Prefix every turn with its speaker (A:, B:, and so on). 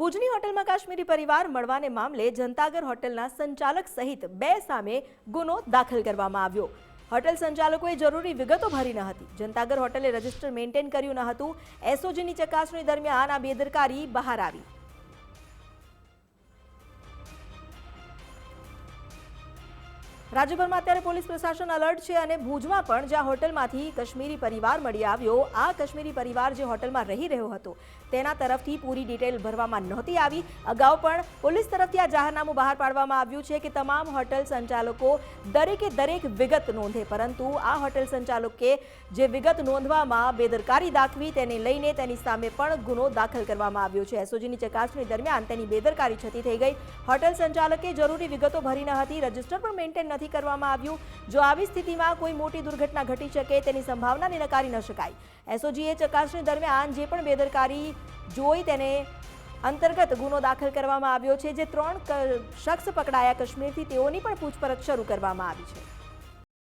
A: ભુજની હોટલમાં કાશ્મીરી પરિવાર મળવાને મામલે જનતાગર હોટલના સંચાલક સહિત બે સામે ગુનો દાખલ કરવામાં આવ્યો. હોટેલ સંચાલકોએ જરૂરી વિગતો ભરી ન હતી. જનતાગર હોટેલે રજિસ્ટર મેન્ટેન કર્યું ન હતું. એસઓજીની ચકાસણી દરમિયાન આ બેદરકારી બહાર આવી. રાજ્યભરમાં અત્યારે પોલીસ પ્રશાસન અલર્ટ છે અને ભુજમાં પણ જ્યાં હોટલમાંથી કશ્મીરી પરિવાર મળી આવ્યો, આ કશ્મીરી પરિવાર જે હોટલમાં રહી રહ્યો હતો, તેના તરફથી પૂરી ડિટેલ ભરવામાં નહોતી આવી. અગાઉ પણ પોલીસ તરફથી આ જાહેરનામું બહાર પાડવામાં આવ્યું છે કે તમામ હોટલ સંચાલકો દરેકે દરેક વિગત નોંધે, પરંતુ આ હોટલ સંચાલકે જે વિગત નોંધવામાં બેદરકારી દાખવી તેને લઈને તેની સામે પણ ગુનો દાખલ કરવામાં આવ્યો છે. એસઓજીની ચકાસણી દરમિયાન તેની બેદરકારી છતી થઈ ગઈ. હોટલ સંચાલકે જરૂરી વિગતો ભરી ન હતી, રજિસ્ટર પણ મેન્ટેન નથી કરવામાં આવ્યું. જો આવી સ્થિતિમાં કોઈ મોટી દુર્ઘટના ઘટી શકે, તેની સંભાવનાને નકારી ન શકાય. એસઓજીએ ચકાસણી દરમિયાન જે પણ બેદરકારી જોઈ તેને અંતર્ગત ગુનો દાખલ કરવામાં આવ્યો છે, જે ત્રણ શખ્સ પકડાયા. કાશ્મીરથી તેઓની પણ પૂછપરછ શરૂ કરવામાં આવી છે.